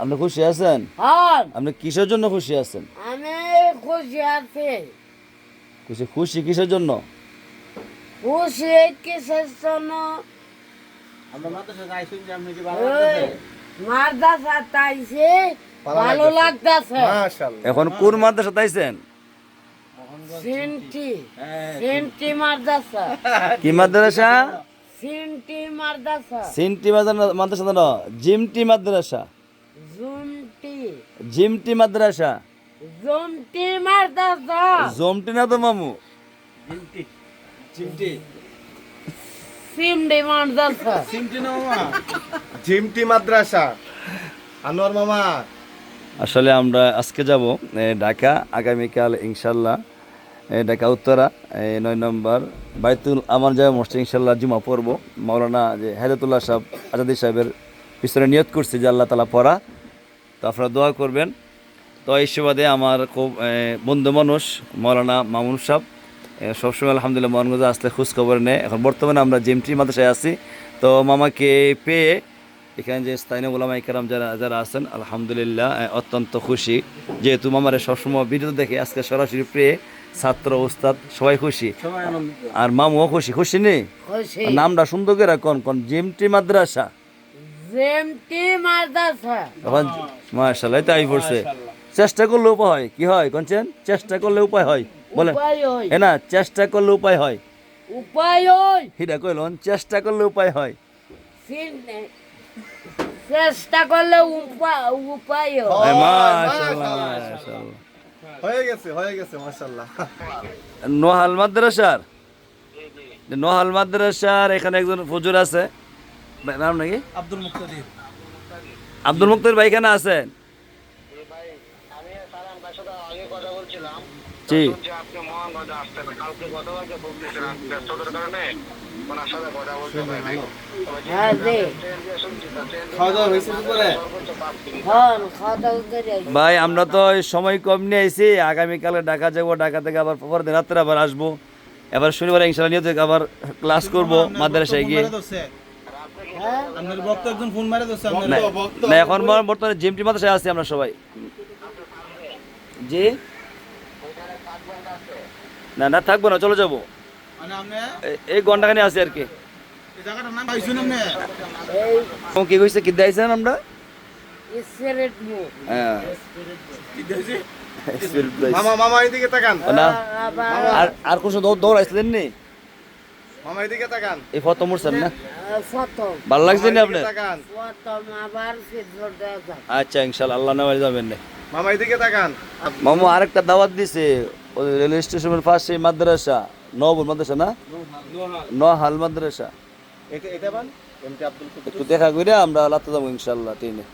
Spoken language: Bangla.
আপনি খুশি আছেন? হন আপনি কিসের জন্য খুশি আছেন? আমি খুশি আছি। খুশি খুশি কিসের জন্য? খুশি কিসের জন্য? আমরা মাদ্রাসা যাইছি যে আপনি কি ভালো লাগতেছে? মাদ্রাসা তাইছে ভালো লাগতেছে। মাশাআল্লাহ। এখন কোন মাদ্রাসা তাইছেন? সিনটি। হ্যাঁ সিনটি। মাদ্রাসা। কি মাদ্রাসা? সিনটি মাদ্রাসা। সিনটি মাদ্রাসা মাদ্রাসা না জিমটি মাদ্রাসা। জুমটি। জিমটি মাদ্রাসা। জুমটি মাদ্রাসা। জমটি না তো মামু? চিমটি চিমটি সিমটি মাদ্রাসা। চিমটি না মামা? জিমটি মাদ্রাসা। আনোয়ার মামা। আসলে আমরা আজকে যাব ঢাকা। আগামীকাল ইনশাল্লাহ ঢাকা উত্তরা এ, নয় নম্বর বাইতুল আমার যায় মসজিদ ইনশাল্লাহ জুমা পড়ব। মৌলানা যে হেদাতুল্লাহ সাহেব আজাদি সাহেবের পিছনে নিয়ত করছি যে আল্লাহ তালা পড়া। তো আপনারা দোয়া করবেন। তো এই সুবাদে আমার খুব বন্ধু মানুষ মৌলানা মামুন সাহেব এ, সবসময় আলহামদুলিল্লাহ মনগঞ্জে আসলে খোঁজ খবর নেয়। এখন বর্তমানে আমরা জিমটি মাদ্রাসায় আছি। তো মামাকে পেয়ে এখানে যে স্থানীয় ওলামা ইকরাম যারা যারা আছেন আলহামদুলিল্লাহ অত্যন্ত খুশি। যেহেতু মামারে সবসময় ভিডিও দেখে আজকে সরাসরি পেয়ে ছাত্র ওস্তাদ সবাই খুশি। আর মামুও খুশি। খুশি নেই নামটা সুন্দর করে কোন কোন জিমটি মাদ্রাসা। জেমটি মাদ্রাসা। এখন মাশাল্লাহ তাই পড়ছে। চেষ্টা করলে উপায় হয়। কি হয় কোনছেন চেষ্টা করলে উপায় হয়। বলেন। উপায় এ না চেষ্টা করলে উপায় হয়। উপায় ওই হিটা কইলন চেষ্টা করলে উপায় হয়। চেষ্টা করলে উপায় উপায় হয়। মাশাআল্লাহ। মাশাআল্লাহ। হয়ে গেছে হয়ে গেছে মাশাআল্লাহ। নোহাল মাদ্রাসার? নোহাল মাদ্রাসার এখানে একজন হুজুর আছে। নাম নাকি? আব্দুল মুক্তাদির। আব্দুল মুক্তর ভাই এখানে আছেন ভাই সাথে আগে কথা বলছিলাম। জি। যে আপনি মোহাম্মদ আসতেন কালকে গতকালকে ফোন দিয়েছিলাম ব্যস্ততার কারণে ওনার সাথে কথা বলতে পারি হ্যাঁ আইছি। ভাই আমরা তো সময় কম নিয়ে আইছি আগামীকালে ঢাকা যাব ঢাকা থেকে আবার পরের দিন রাত্রে আবার আসব। এবার শনিবার ইনশাল্লাহ নিয়ে থেকে আবার ক্লাস করব মাদ্রাসায় গিয়ে। হ্যাঁ আপনার বক্ত একজন ফোন মারে আপনার না না, এখন বর্তমানে জিমটি মাদ্রাসায় আছি আমরা সবাই। জি? না না থাকব না চলে যাব। মানে এই ঘন্টাখানি আছি আর কি। এই জায়গাটার নাম পাইছেন আপনি? এই ও কি কইছে কি আমরা? স্পিরিট মুখ হ্যাঁ। কি দিয়েছি Spirit মামা মামা এদিকে তাকান। না। আর আর কোন দৌড় দৌড়াইছিলেন নি? মামা এদিকে তাকান। এই ফটো না? ভালো লাগছে না আপনার? আচ্ছা ইনশাল্লাহ আল্লাহ নেওয়া যাবেন না। মামা এদিকে তাকান। মামু আরেকটা দাওয়াত দিছে। ওই রেল স্টেশনের পাশে মাদ্রাসা নবুর মাদ্রাসা না? নহাল মাদ্রাসা। এটা এটা বান? এমটি আব্দুল একটু দেখা করে আমরা লাতে যাব ইনশাল্লাহ ট্রেনে